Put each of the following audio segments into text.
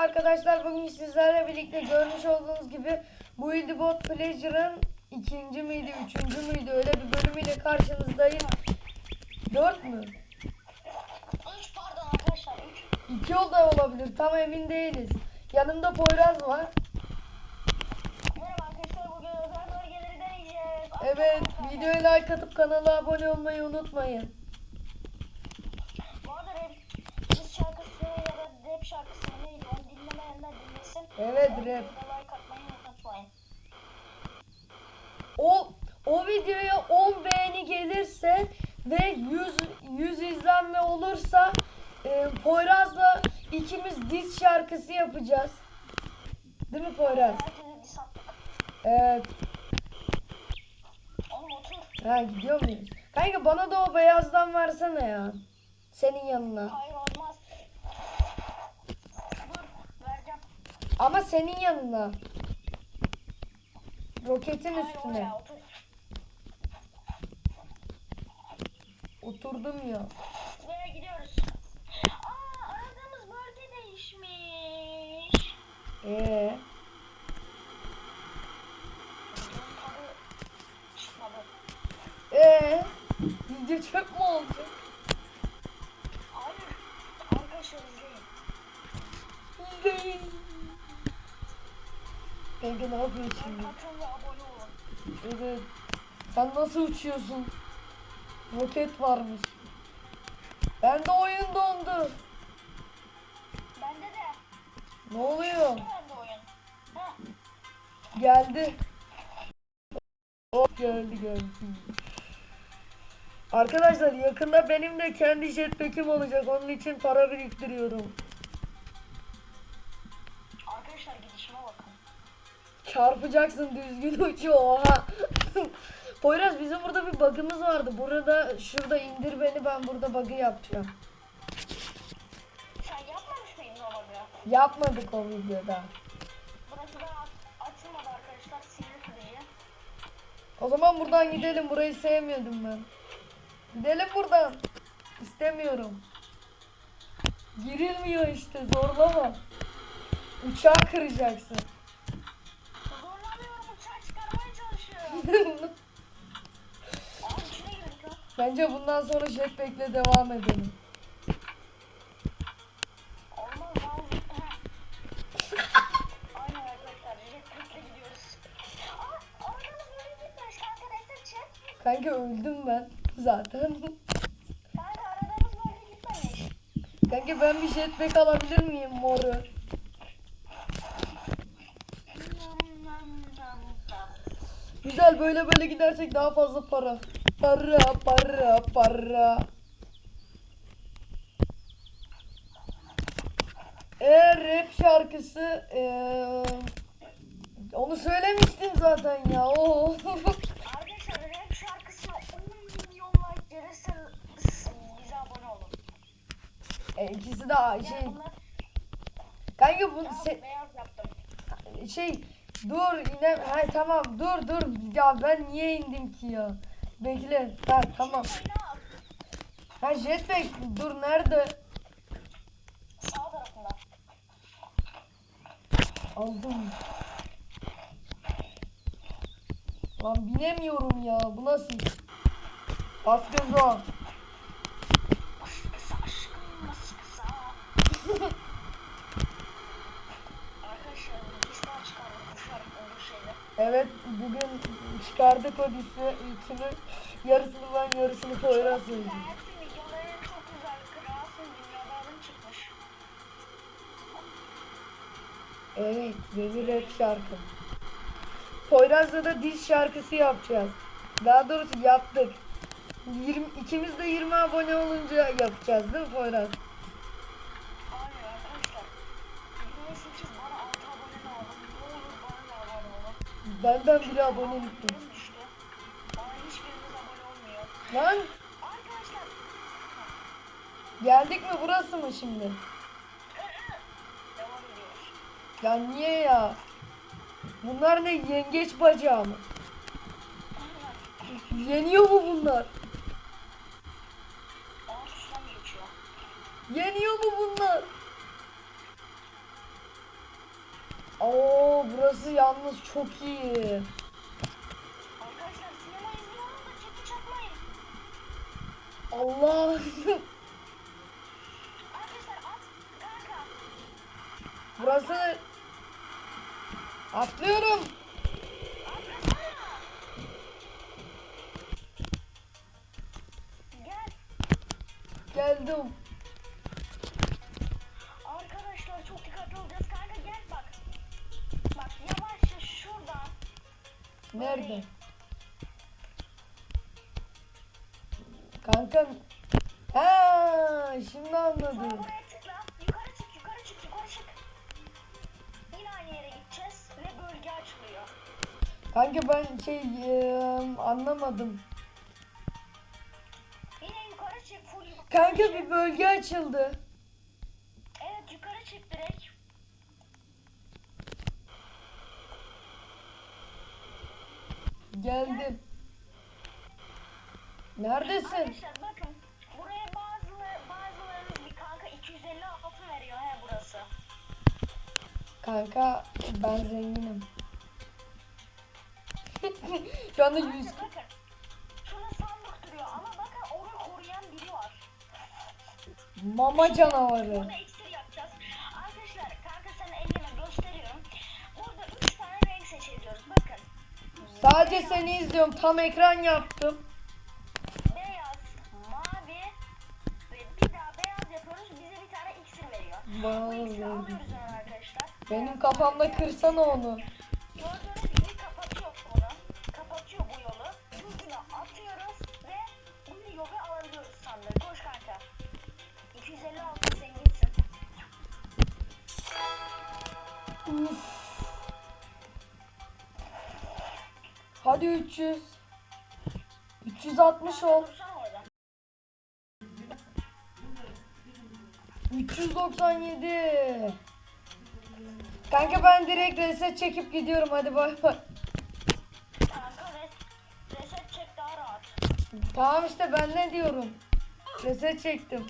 Arkadaşlar bugün sizlerle birlikte görmüş olduğunuz gibi Build Bot Pleasure'ın ikinci miydi, üçüncü müydü öyle bir bölümüyle karşınızdayım. Dört mü? 3 pardon arkadaşlar 3. İki o da olabilir tam emin değiliz. Yanımda Poyraz var. Merhaba arkadaşlar bugün özel bölgeleri deneyeceğiz. Evet videoya like atıp kanala abone olmayı unutmayın. Bu arada rap, diz şarkısı ya da rap şarkısı neydi onu dinlemeyenler dinlesin. Evet rap. like atmayı unutmayın. O o videoya 10 beğeni gelirse ve 100 100 izlenme olursa e, Poyraz'la ikimiz diz şarkısı yapacağız. Değil mi Poyraz? Evet. Ha gidiyor muyuz? Kanka bana da o beyazdan versene ya. Senin yanına. Hayır Ama senin yanına. Roketin üstüne. Oturdum ya. Buraya gidiyoruz. Aa aradığımız bölge değişmiş. Ee, ee, video çöp mü olacak? Ne yapıyorsun şimdi? Evet. Sen nasıl uçuyorsun? Roket varmış. Ben de oyun dondu. Bende de. Ne oluyor? Geldi. Oh geldi geldi. Arkadaşlar yakında benim de kendi jetpack'im olacak. Onun için para biriktiriyorum. Arkadaşlar gidişime bakın. Çarpacaksın düzgün uçuyor oha. Poyraz bizim burada bir bug'ımız vardı. Burada şurada indir beni ben burada bug'ı yapacağım. Sen yapmamış mıydın o bug'ı? Yapmadık o videoda. Burası da aç- açılmadı arkadaşlar. Sinir diye. O zaman buradan gidelim. Burayı sevmiyordum ben. Gidelim buradan. İstemiyorum. Girilmiyor işte zorlama. Uçağı kıracaksın. Bence bundan sonra jetpack'le devam edelim. Kanka öldüm ben zaten. Kanka ben bir jetpack alabilir miyim moru? Güzel böyle böyle gidersek daha fazla para. Para para para. Eğer rap şarkısı eee, onu söylemiştin zaten ya. Oo. Arkadaşlar rap şarkısına 10 milyon like gelirse bize abone olun. e, ikisi de şey. Kanka bu se- şey dur yine hay tamam dur dur ya ben niye indim ki ya? Bekle. Ha tamam. Ha jetpack dur nerede? sağ tarafında. Aldım. Lan binemiyorum ya. Bu nasıl? Bas göz o. Kısa aşkım nasıl kısa? Arkadaşlar biz daha çıkardık bu şarkı bu şeyde. Evet bugün çıkardık o dizisi ilkini. Yarısını ben yarısını Poyraz söyleyeceğim. Evet yeni rap şarkı. Poyraz'la da diz şarkısı yapacağız. Daha doğrusu yaptık. 20, ikimiz de 20 abone olunca yapacağız değil mi Poyraz? Benden bile abone olmuyor. Lan geldik mi burası mı şimdi? Ya niye ya? Bunlar ne yengeç bacağı mı? Yeniyor mu bunlar? Yeniyor mu bunlar? Oo burası yalnız çok iyi. Arkadaşlar sinema izliyorum da çeki çakmayın. Allah. Arkadaşlar at kanka. burası atlıyorum. Atlasana. Gel. Geldim. Nerede? Kanka. Ha, şimdi anladım. Yukarı çık yukarı çık yukarı çık. Yine aynı yere gideceğiz ve bölge açılıyor. Kanka ben şey eee, anlamadım. Yine yukarı çık full yukarı Kanka çık. bir bölge açıldı. Evet yukarı çık direkt. Geldim. Neredesin? Arkadaşlar bakın buraya bazıları bazılarınız bir kanka 250 altın veriyor he burası. Kanka ben zenginim. Şu anda Kanka 100 bakın şurada sandık duruyor ama bakın onu koruyan biri var. mama canavarı. Burada Sadece seni izliyorum. Tam ekran yaptım. Beyaz, mavi ve bir daha beyaz yapıyoruz. Bize bir tane iksir veriyor. Bu iksiri alıyoruz hemen arkadaşlar. Benim kafamda kırsana onu. 300. 360 ol. Dursana orada. 397. Kanka ben direkt reset çekip gidiyorum. Hadi bay bay. Reset çek daha rahat. Tamam işte ben ne diyorum. Reset çektim.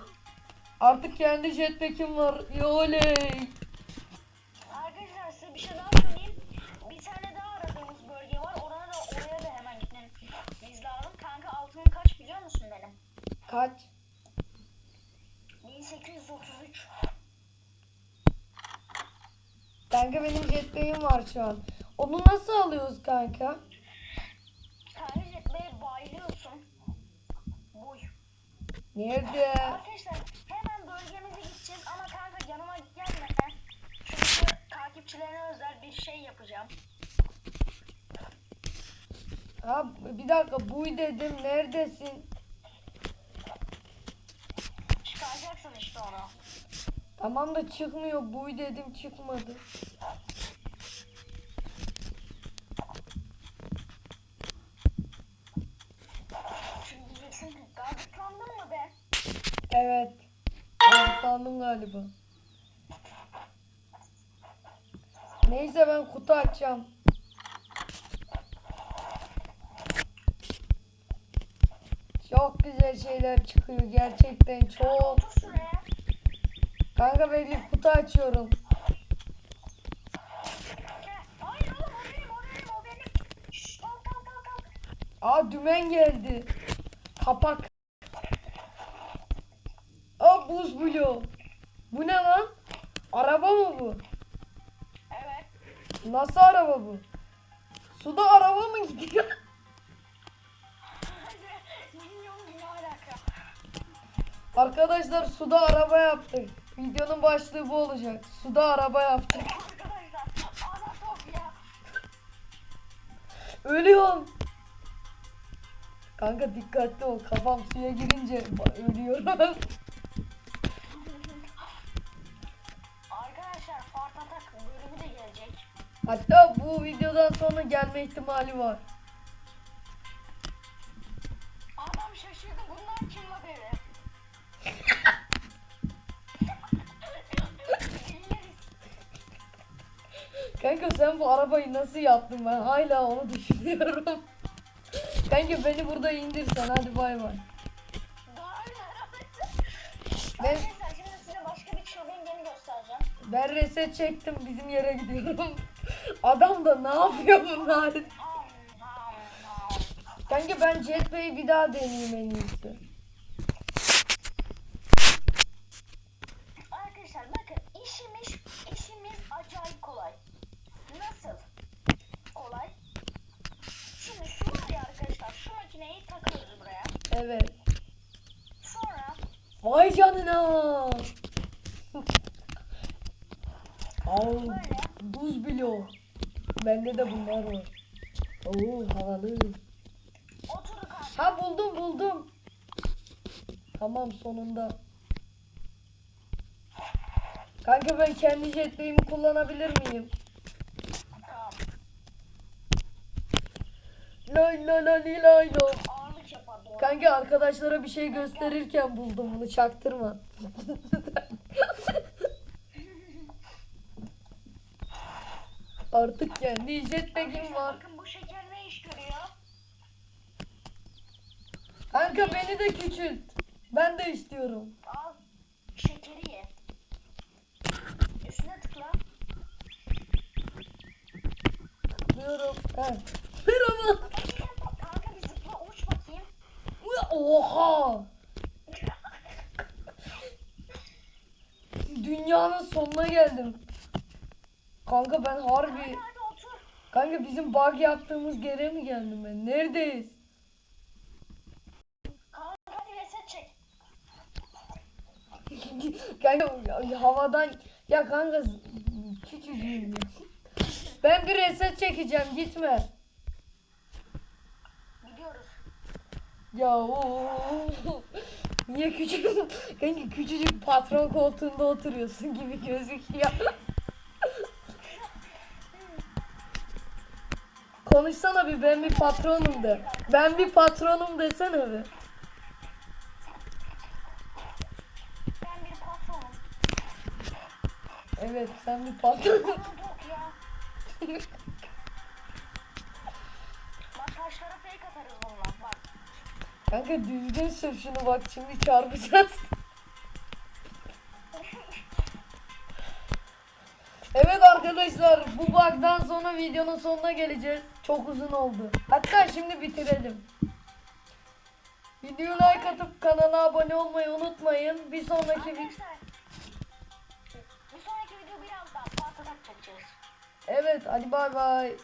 Artık kendi jetpack'im var. Yoley. Arkadaşlar size bir şey daha söyleyeyim. Bir tane daha aradığımız bölge var. Oraya da oraya da hemen gitmemiz lazım. Kanka altının kaç biliyor musun benim? Kaç? 1833. Kanka benim jetpack'im var şu an. Onu nasıl alıyoruz kanka? Kanka jetmeye bayılıyorsun. Boy. Nerede? Arkadaşlar hemen bölgemize gideceğiz ama kanka yanıma gelme. Çünkü takipçilerine özel bir şey yapacağım. Ha bir dakika buy dedim. Neredesin? Çıkaracaksın işte onu. Tamam da çıkmıyor. Buy dedim çıkmadı. Gazıklandın mı be? Evet. Anladım galiba. Neyse ben kutu açacağım. Çok güzel şeyler çıkıyor gerçekten çok. Kanka belli kutu açıyorum. Gel. Hayır oğlum o benim o benim o benim. Şşş kalk kalk kalk kalk. Aa dümen geldi. Kapak. Aa buz bloğu. Bu ne lan? Araba mı bu? Evet. Nasıl araba bu? Suda araba mı gidiyor? Arkadaşlar suda araba yaptık. Videonun başlığı bu olacak. Suda araba yaptık. Ölüyorum. Kanka dikkatli ol. Kafam suya girince ölüyorum. Hatta bu videodan sonra gelme ihtimali var. Kanka sen bu arabayı nasıl yaptın ben hala onu düşünüyorum. Kanka beni burada indirsen hadi bay bay. Ben Arkadaşlar şimdi size başka bir çılgın gemi göstereceğim. Ben reset çektim bizim yere gidiyorum. Adam da ne yapıyor bunlar? Kanka ben Jetpay'i bir daha deneyeyim en iyisi. Arkadaşlar bakın işimiz işimiz acayip kolay. Nasıl? Kolay. Şimdi şu var ya arkadaşlar şu makineyi takıyoruz buraya. Evet. Sonra Vay canına. Al, buz bloğu. Bende de bunlar var. Oo havalı. oturduk abi. Ha buldum buldum. Tamam sonunda. Kanka ben kendi jetpay'imi kullanabilir miyim? Lay lay. Ağırlık yapar doğru. Kanka arkadaşlara bir şey gösterirken buldum bunu çaktırma. Artık kendi jetpack'im Arkadaşlar var. bakın bu şeker ne iş görüyor? Kanka beni de küçült. Ben de istiyorum. Al şekeri ye. Üstüne tıkla. Diyorum. He. Merhaba. Kanka bir zıpla uç bakayım. Oha. Dünyanın sonuna geldim. Kanka ben harbi... Hadi hadi otur. Kanka bizim bug yaptığımız yere mi geldim ben? Neredeyiz? Kanka hadi reset çek. kanka havadan... Ya kanka küçücüğüm. Ben bir reset çekeceğim gitme. Gidiyoruz. Ya oo. Niye küçük? Kanka küçücük patron koltuğunda oturuyorsun gibi gözüküyor. Konuşsana bir ben bir patronum de. Ben bir patronum desene bir. Ben bir patronum. Evet sen bir patron. Kanka düzgün sür şunu bak şimdi çarpacağız. Evet arkadaşlar bu bug'dan sonra videonun sonuna geleceğiz. Çok uzun oldu. Hatta şimdi bitirelim. Videoyu like atıp kanala abone olmayı unutmayın. Bir sonraki video... Evet hadi bay bay.